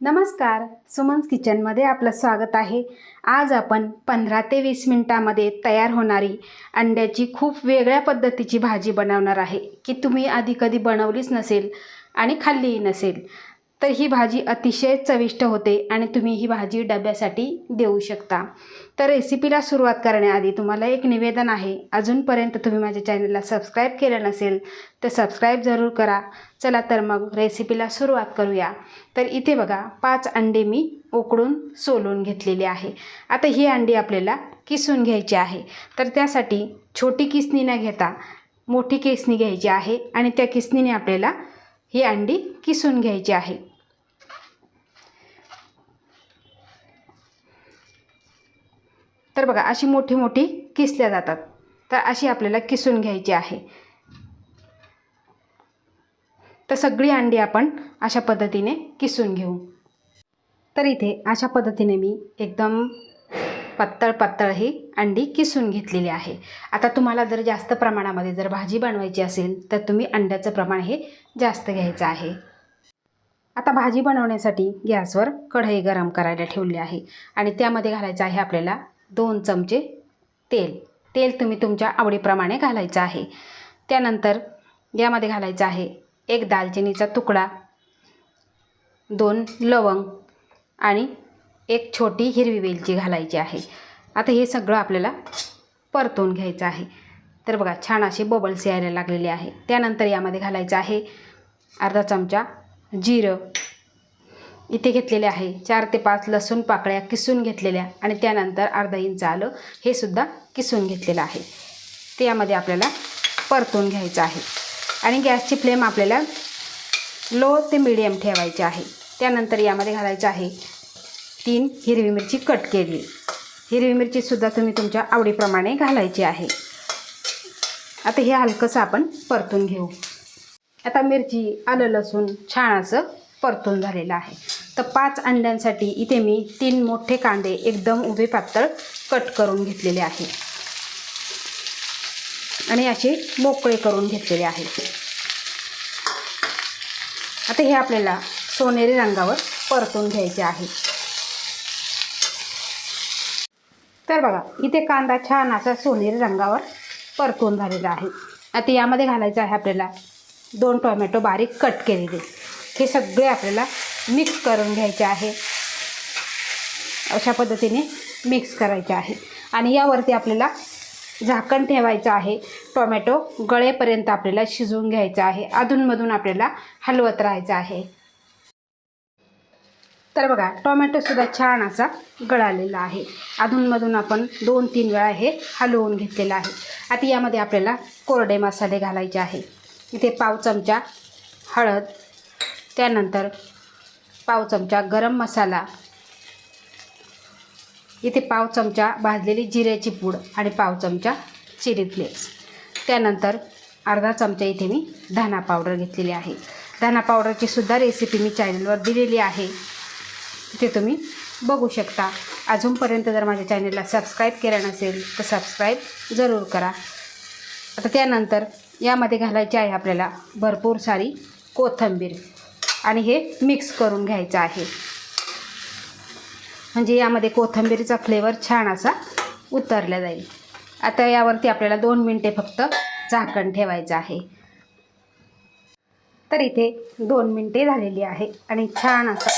नमस्कार सुमन्स किचनमध्ये आपलं स्वागत आहे. आज आपण पंधरा ते वीस मिनटामध्ये तयार होणारी अंड्याची खूप वेगळ्या पद्धतीची भाजी बनवणार आहे. की तुम्ही आधी कधी बनवलीच नसेल आणि खाल्लीही नसेल तर ही भाजी अतिशय चविष्ट होते आणि तुम्ही ही भाजी डब्यासाठी देऊ शकता. तर रेसिपीला सुरुवात करण्याआधी तुम्हाला एक निवेदन आहे. अजूनपर्यंत तुम्ही माझ्या चॅनलला सबस्क्राईब केलं नसेल तर सबस्क्राईब जरूर करा. चला तर मग रेसिपीला सुरुवात करूया. तर इथे बघा पाच अंडे मी उकडून सोलून घेतलेले आहे. आता ही अंडी आपल्याला किसून घ्यायची आहे. तर त्यासाठी छोटी किसणी न घेता मोठी किसणी घ्यायची आहे आणि त्या किसणीने आपल्याला ही अंडी किसून घ्यायची आहे. तर बघा अशी मोठी मोठी किसल्या जातात. तर अशी आपल्याला किसून घ्यायची आहे. तर सगळी अंडी आपण अशा पद्धतीने किसून घेऊ. तर इथे अशा पद्धतीने मी एकदम पातळ पातळ ही अंडी किसून घेतलेली आहे. आता तुम्हाला जर जास्त प्रमाणामध्ये जर भाजी बनवायची असेल तर तुम्ही अंड्याचं प्रमाण हे जास्त घ्यायचं आहे. आता भाजी बनवण्यासाठी गॅसवर कढई गरम करायला ठेवली आहे आणि त्यामध्ये घालायचं आहे आपल्याला दोन चमचे तेल. तेल तुम्ही तुमच्या आवडीप्रमाणे घालायचं आहे. त्यानंतर यामध्ये घालायचं आहे एक दालचिनीचा तुकडा दोन लवंग आणि एक छोटी हिरवी वेलची घालायची आहे. आता हे सगळं आपल्याला परतून घ्यायचं आहे. तर बघा छान असे बबल्स यायला लागलेले आहे. त्यानंतर यामध्ये घालायचं आहे अर्धा चमचा जिरं इथे घेतलेले आहे. चार ते पाच लसूण पाकळ्या किसून घेतलेल्या आणि त्यानंतर अर्धा इंच आलं हे सुद्धा किसून घेतलेलं आहे. ते यामध्ये आपल्याला परतून घ्यायचं आहे. आणि गॅसची फ्लेम आपल्याला लो ते मिडियम ठेवायची आहे. त्यानंतर यामध्ये घालायचं आहे तीन हिरवी मिरची कट केली. हिरवी मिरचीसुद्धा तुम्ही तुमच्या आवडीप्रमाणे घालायची आहे. आता हे हलकंसं आपण परतून घेऊ. आता मिरची आलं लसूण छान असं परतून झालेलं आहे. तर पाच अंड्यांसाठी इथे मी तीन मोठे कांदे एकदम उभे पातळ कट करून घेतलेले आहे. आणि असे मोकळे करून घेतलेले आहेत आता हे आपल्याला सोनेरी रंगावर परतून घ्यायचे आहे. तर बघा इथे कांदा छान असा सोनेरी रंगावर परतून झालेला आहे. आता यामध्ये घालायचं आहे आपल्याला दोन टोमॅटो बारीक कट केलेले. हे सगळे आपल्याला मिक्स करून घ्यायचे आहे. अशा पद्धतीने मिक्स करायचे आहे. आणि यावरती आपल्याला झाकण ठेवायचं आहे. टोमॅटो गळेपर्यंत आपल्याला शिजवून घ्यायचं आहे. अधूनमधून आपल्याला हलवत राहायचं आहे. तर बघा टोमॅटोसुद्धा छान असा गळालेला आहे. अधूनमधून आपण दोन तीन वेळा हे हलवून घेतलेलं आहे. आता यामध्ये आपल्याला कोरडे मसाले घालायचे आहे. इथे पाव चमचा हळद त्यानंतर पाव चमचा गरम मसाला इथे पाव चमचा भाजलेली जिऱ्याची पूड आणि पाव चमचा चिली फ्लेक्स. त्यानंतर अर्धा चमचा इथे मी धना पावडर घेतलेली आहे. धना पावडरची सुद्धा रेसिपी मी चॅनलवर दिलेली आहे. ते तुम्ही बघू शकता. अजूनपर्यंत जर माझ्या चॅनलला सबस्क्राईब केलं नसेल तर सबस्क्राईब जरूर करा. आता त्यानंतर यामध्ये घालायची आहे आपल्याला भरपूर सारी कोथिंबीर. आणि हे मिक्स करून घ्यायचं आहे. म्हणजे यामध्ये कोथिंबीरीचा फ्लेवर छान असा उतरला जाईल. आता यावरती आपल्याला दोन मिनटे फक्त झाकण ठेवायचं आहे. तर इथे दोन मिनटे झालेली आहे आणि छान असा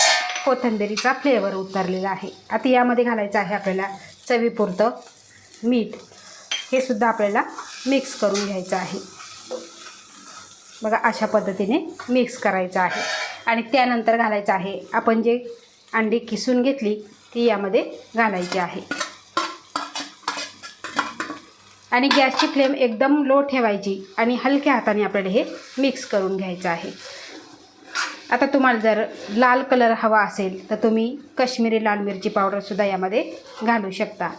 कोथिंबीरीचा फ्लेवर उतरलेला आहे. आता यामध्ये घालायचं आहे आपल्याला चवीपुरतं मीठ. हे सुद्धा आपल्याला मिक्स करून घ्यायचं आहे. बघा अशा पद्धतीने मिक्स करायचं आहे. आणि त्यानंतर घालायचं आहे. आपण जे अंडी किसून घेतली ती यामध्ये घालायची आहे. आणि गॅसची फ्लेम एकदम लो ठेवायची आणि हलक्या हाताने आपल्याला हे मिक्स करून घ्यायचं आहे. आता तुम्हाला जर लाल कलर हवा असेल तर तुम्ही कश्मीरी लाल मिरची पावडरसुद्धा यामध्ये घालू शकता.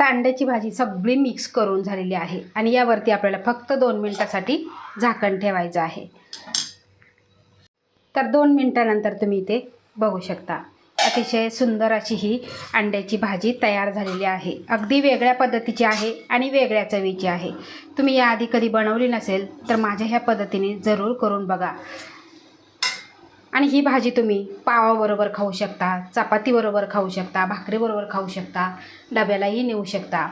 आता अंड्याची भाजी सगळी मिक्स करून झालेली आहे. आणि यावरती आपल्याला फक्त दोन मिनटासाठी झाकण ठेवायचं आहे. तर दोन मिनटानंतर तुम्ही इथे बघू शकता. अतिशय सुंदर अशी ही अंड्याची भाजी तयार झालेली आहे. अगदी वेगळ्या पद्धतीची आहे आणि वेगळ्या चवीची आहे. तुम्ही याआधी कधी बनवली नसेल तर माझ्या ह्या पद्धतीने जरूर करून बघा. आणि ही भाजी तुम्ही पावाबरोबर खाऊ शकता चपातीबरोबर खाऊ शकता भाकरीबरोबर खाऊ शकता डब्यालाही नेऊ शकता.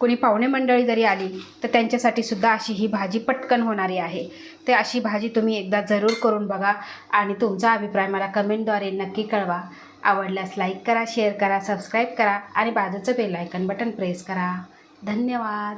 कोणी पाहुणे मंडळी जरी आली तर त्यांच्यासाठी सुद्धा अशी ही भाजी पटकन होणारी आहे. ते अशी भाजी तुम्ही एकदा जरूर करून बघा आणि तुमचा अभिप्राय मला कमेंटद्वारे नक्की कळवा. आवडल्यास लाईक करा शेअर करा सबस्क्राईब करा आणि बाजूचं बेल आयकन बटन प्रेस करा. धन्यवाद.